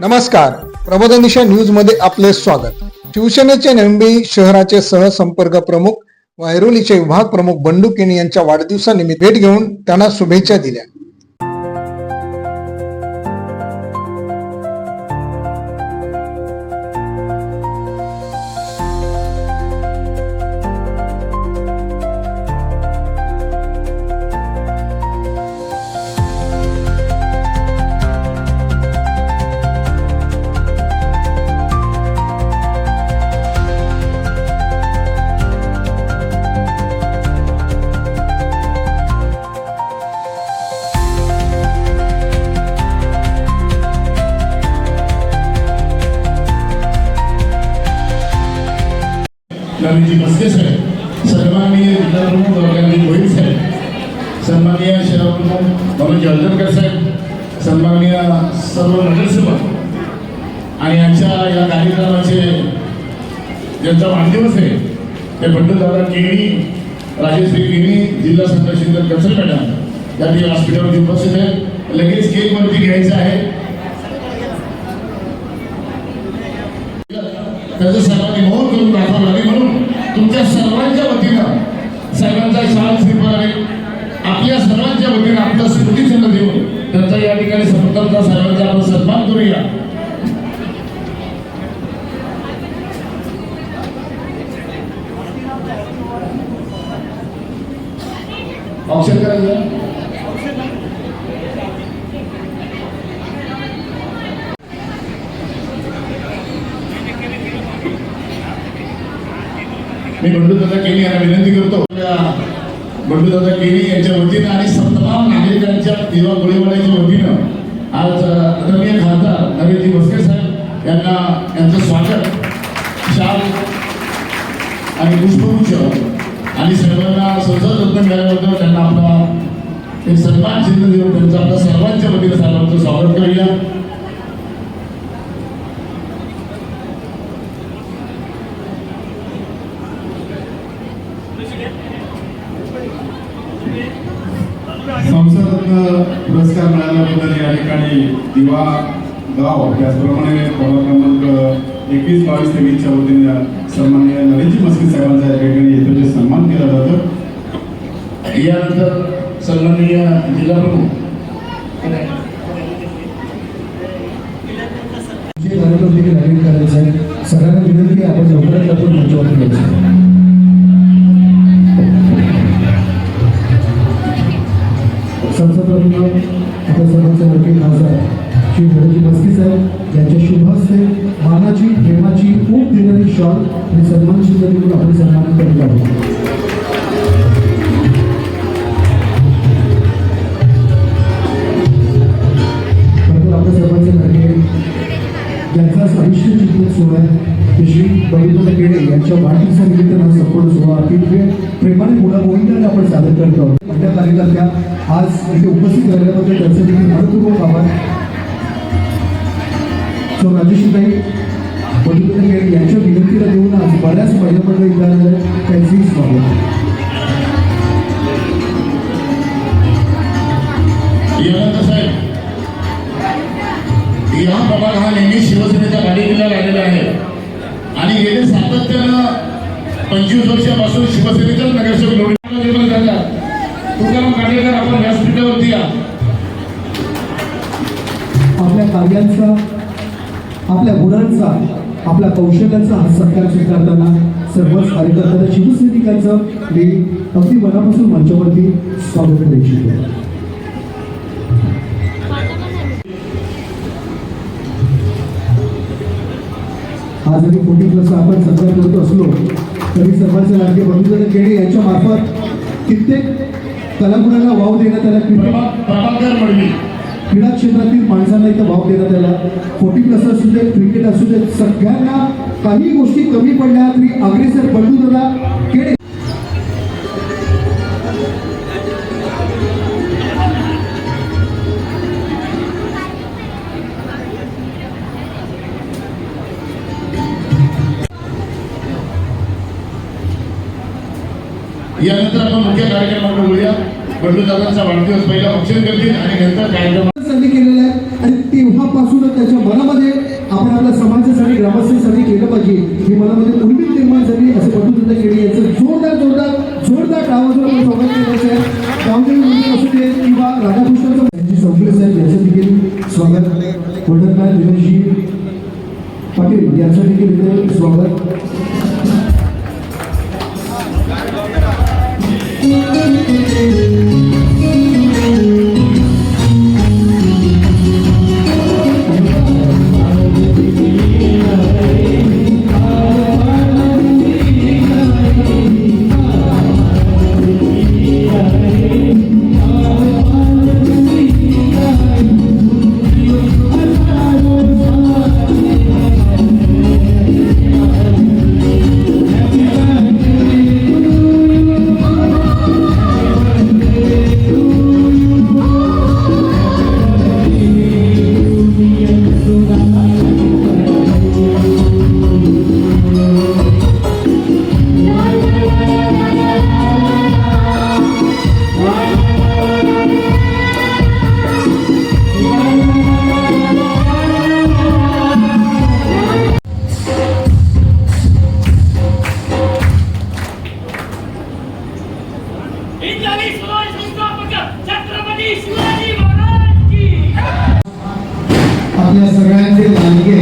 नमस्कार. प्रबोधनिशा न्यूजमध्ये आपले स्वागत. शिवसेनेचे नंबी शहराचे सहसंपर्क प्रमुख व ऐरोलीचे विभाग प्रमुख बंडू केणी यांच्या वाढदिवसानिमित्त भेट घेऊन त्यांना शुभेच्छा दिल्या. नवीनजी बसके साहेब. सन्माननीय जिल्हा प्रमुख वर्गांनी गोहिल साहेब. सन्माननीय शहरप्रमुख मनोज जळदरकर साहेब. सन्माननीय सर्व नगरसेवक. आणि यांच्या या कार्यक्रमाचे ज्यांचा वाढदिवस आहे ते बंडूदादा केणी राजेश्री केणी जिल्हा संघर्षिंदर कचर मॅडम या ती हॉस्पिटलमध्ये उपस्थित आहेत. लगेच केक वरती घ्यायचा आहे. त्याचं सर्वांनी मोहन करून दाखवावं लागेल. तुमच्या सर्वांच्या वतीनं साहेबांचा शाल आहे. आपल्या सर्वांच्या वतीनं आपलं स्मृतिचिन्ह देऊन त्यांचा या ठिकाणी समर्थांचा साहेबांचा आपण सन्मान करूया औषध करायचं मी बंडूदादा केनी यांना विनंती करतो. बंडूदादा केनी यांच्या वतीनं आणि तमाम नागरिकांच्या दिवा गोळीवाड्याच्या वतीनं आज आदरणीय खासदार नरेंद्र भोसले साहेब यांना यांचं स्वागत. शाल आणि पुष्पगुच्छ आणि सर्वांना संसद रत्न मिळाल्याबद्दल त्यांना आपला सन्मान चिन्ह देऊन त्यांचा आपल्या सर्वांच्या वतीनं सर्वांचं स्वागत करूया संसदरत्न पुरस्कार मिळाल्याबद्दल या ठिकाणी दिवा गाव त्याचप्रमाणे प्रभाग क्रमांक एकवीस बावीस तेवीसच्या वतीने सन्माननीय नरेंद्र मस्के साहेबांचा या ठिकाणी येतो सन्मान केला जातो यानंतर सन्माननीय जिल्हा प्रमुख. कार्यक्रम देखील आयोजित करायचे आहे सगळ्यांना विनंती आपण लवकरात लवकर मंचावरती यायचं संसदरत्न आपल्या सर्वांचे मोठे खासदार श्री भरजी मस्की साहेब यांच्या शुभ हस्ते मानाची प्रेमाची खूप देणारी शॉल आणि सन्मान चिन्ह देऊन आपण सन्मान करीत आहोत प्रेमाने मुला गोविंदाने आपण सादर करतो. आपल्या कार्यकर्त्या आज इथे उपस्थित राहिल्याबद्दल त्यांचं देखील मनपूर्वक आभार. सो राजेशताई बळीदादा यांच्या विनंतीला देऊन आज बऱ्याच महिन्यामध्ये एकदा त्यांची स्वागत. यानंतर या प्रभाग हा नेहमी शिवसेनेच्या गाडीला लागलेला आहे. आणि गेले सातत्यानं पंचवीस वर्षापासून शिवसेनेच्याच नगरसेवक निवडून जातात तुकाराम काटेकर आपण व्यासपीठावरती या. आपल्या कार्यांचा आपल्या गुणांचा आपल्या कौशल्याचा हा सत्कार स्वीकारताना सर्वच कार्यकर्त्यांना शिवसैनिकांचं मी अगदी मनापासून मंचावरती स्वागत करू इच्छितो. आज आम्ही कोटी प्लस आपण सत्कार करत असलो तरी सर्वांचे लाडके बंधुजन केडे यांच्या मार्फत कित्येक कलागुणांना वाव देण्यात आला. क्रीडा क्षेत्रातील माणसांना इथं वाव देण्यात आला. फोर्टी प्लस असू दे क्रिकेट असू दे सगळ्यांना काही गोष्टी कमी पडल्या तरी अग्रेसर बंडू दादा केडे. यानंतर आपण मुख्य कार्यक्रमाकडे बोलूया बंडू दादांचा वाढदिवस पहिला भक्षण करतील आणि नंतर कार्यक्रम त्यांनी केलेलं आहे आणि तेव्हापासूनच त्याच्या मनामध्ये आपण आपल्या समाजासाठी ग्रामस्थांसाठी केलं पाहिजे. ही मनामध्ये उर्मी निर्माण झाली असं केली याचं जोरदार जोरदार जोरदार आपण स्वागत आहे मंदिर असू दे किंवा राधाकृष्णाचं त्यांची चौकले साहेब. याचं देखील स्वागत. गोल्डनलाल विनयजी पाटील यांचं देखील स्वागत. Müzik आपल्या सगळ्यांचे लाडके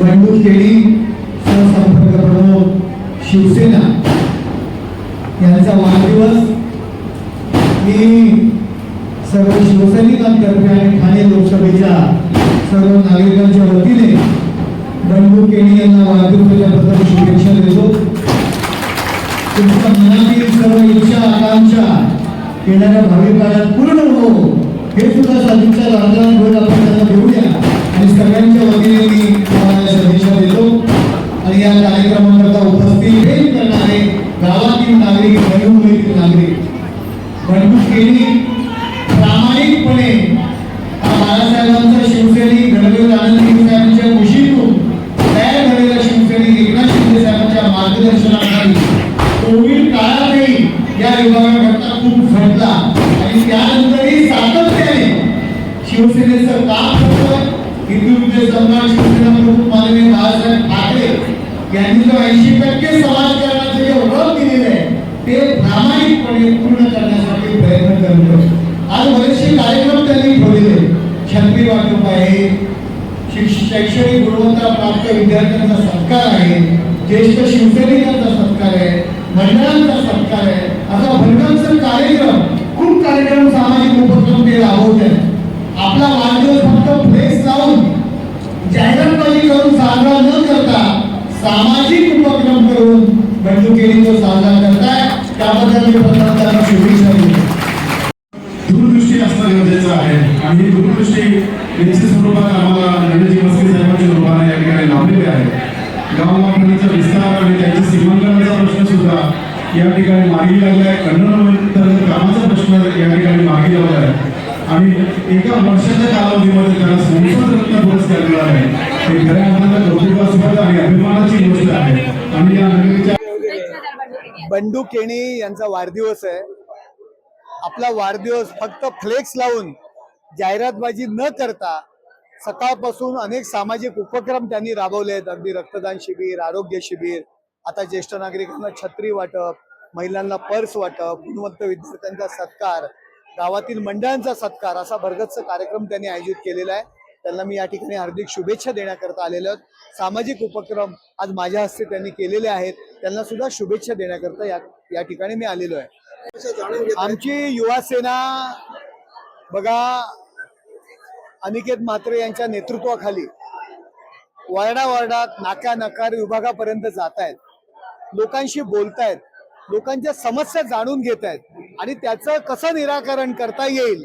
बंडू केळी सहसंपर्क प्रमुख शिवसेना यांचा वाढदिवस मी सर्व शिवसैनिकांतर्फे आणि ठाणे लोकसभेच्या सर्व नागरिकांच्या वतीने बंडू केळी यांना वाढदिवसाच्या येणाऱ्या भावी काळात पूर्ण हो हे सुद्धा साधूच्या लादला घेऊन आपण त्यांना घेऊया आणि सगळ्यांच्या वतीने मी तुम्हाला शुभेच्छा देतो. आणि या कार्यक्रमाकरता शिवसेनेचं काम करतोय हिंदू सम्राट शिवसेना प्रमुख माननीय बाळासाहेब ठाकरे यांनी जो ऐंशी टक्के समाजकारणाचं जे ओळख दिलेले आहे ते प्रामाणिकपणे पूर्ण करण्यासाठी प्रयत्न करतोय आज बरेचसे कार्यक्रम त्यांनी ठेवलेले छत्री वाटप आहे शैक्षणिक गुणवत्ता प्राप्त विद्यार्थ्यांचा सत्कार आहे ज्येष्ठ शिवसैनिकांचा सत्कार आहे मंडळांचा सत्कार आहे असा भरगच्च कार्यक्रम खूप कार्यक्रम सामाजिक उपक्रम ते राबवत आहेत आपला वाढदिवस फक्त फ्लेक्स लावून जाहिरातबाजी करून साजरा न करता सामाजिक उपक्रम करून बंडू साजरा करताय. त्याबद्दल मी प्रथम त्यांना शुभेच्छा देतो. दूरदृष्टी असणं गरजेचं आहे. आणि ही दूरदृष्टी यांच्या स्वरूपात आम्हाला रणजी मस्के साहेबांच्या रूपाने या ठिकाणी लाभलेले आहे. गाव विस्तार आणि त्यांच्या सीमांकनाचा प्रश्न सुद्धा या ठिकाणी मागे लागला आहे खंडन कामाचा प्रश्न या ठिकाणी मागे लावला आहे आणि एका वर्षाच्या कालावधीमध्ये त्याला संसद रत्न पुरस्कार मिळाला आहे. हे खऱ्या अर्थानं कौतुकास्पद आणि अभिमानाची गोष्ट आहे. आणि या नगरीच्या बंडू केणी यांचा वाढदिवस आहे. आपला वाढदिवस फक्त फ्लेक्स लावून जाहिरातबाजी न करता सकाळपासून अनेक सामाजिक उपक्रम त्यांनी राबवले आहेत. अगदी रक्तदान शिबिर आरोग्य शिबिर आता ज्येष्ठ नागरिकांना छत्री वाटप महिलांना पर्स वाटप गुणवंत विद्यार्थ्यांचा सत्कार गावातील मंडळांचा सत्कार असा भरगच्च कार्यक्रम त्यांनी आयोजित केलेला आहे. त्यांना मी या ठिकाणी हार्दिक शुभेच्छा देण्याकरता आलेलो आहेत. सामाजिक उपक्रम आज माझ्या हस्ते त्यांनी केलेले आहेत. त्यांना सुद्धा शुभेच्छा देण्याकरता या या ठिकाणी मी आलेलो आहे. आमची युवा सेना बघा अनिकेत म्हात्रे यांच्या नेतृत्वाखाली वार्डा वार्डात नाका नकार विभागापर्यंत जात आहेत लोकांशी बोलतायत. लोकांच्या समस्या जाणून घेत आहेत आणि त्याचं कसं निराकरण करता येईल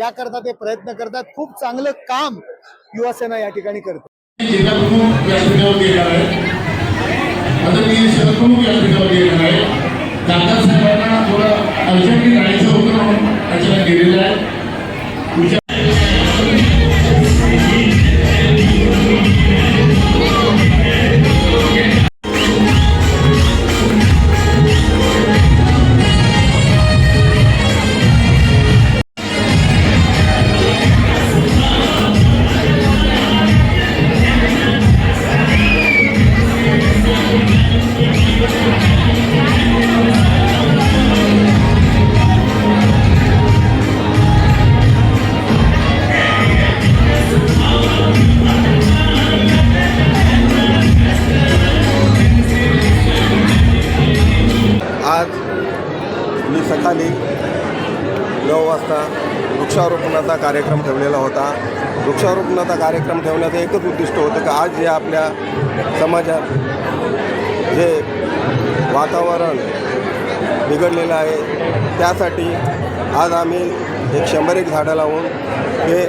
याकरता ते प्रयत्न करतात. खूप चांगलं काम युवासेना या ठिकाणी करते. दादा साहेबांना थोडं जायचं होतं म्हणून गेलेलं आहे. कार्यक्रम ठेवलेला होता. वृक्षारोपणाचा कार्यक्रम ठेवण्याचं एकच उद्दिष्ट होतं की आज जे आपल्या समाजात जे वातावरण बिघडलेलं आहे त्यासाठी आज आम्ही एक शंभर एक झाडं लावून हे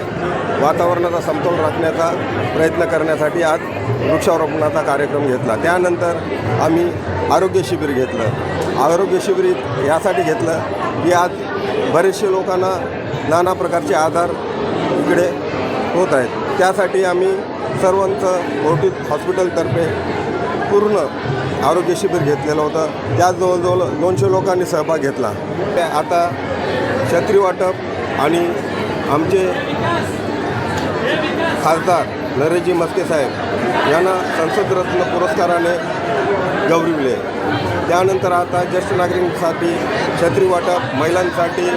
वातावरणाचा समतोल राखण्याचा प्रयत्न करण्यासाठी आज वृक्षारोपणाचा कार्यक्रम घेतला. त्यानंतर आम्ही आरोग्य शिबिर घेतलं. आरोग्य शिबिर यासाठी घेतलं की आज बरेचसे लोकांना नाना प्रकारचे आजार इकडे होत आहेत. त्यासाठी आम्ही सर्वांचं ओटीत हॉस्पिटलतर्फे पूर्ण आरोग्य शिबिर घेतलेलं होतं. त्यात जवळजवळ दोनशे लोकांनी सहभाग घेतला. ते आता छत्री वाटप आणि आमचे खासदार नरेशजी मस्के साहेब यांना संसदरत्न पुरस्काराने गौरविले त्यानंतर आता ज्येष्ठ नागरिकांसाठी छत्री वाटप महिलांसाठी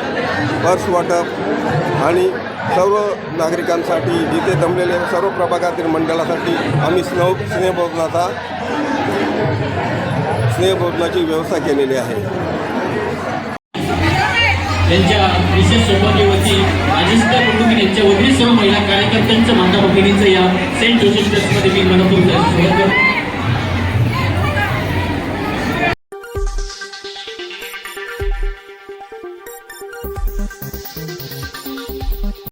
पर्स वाटप आणि सर्व नागरिकांसाठी जिथे जमलेले सर्व प्रभागातील मंडळासाठी आम्ही स्नेह स्नेहभोजनाचा स्नेहभोजनाची व्यवस्था केलेली आहे. त्यांच्या विशेष सौभाग्यवती अजिंक्य कुटुंबी यांच्या वगैरे सर्व महिला कार्यकर्त्यांचं माता भगिनीचं या सेंट जोसेफ ट्रस्टमध्ये मी मनपूर्वक स्वागत करतो.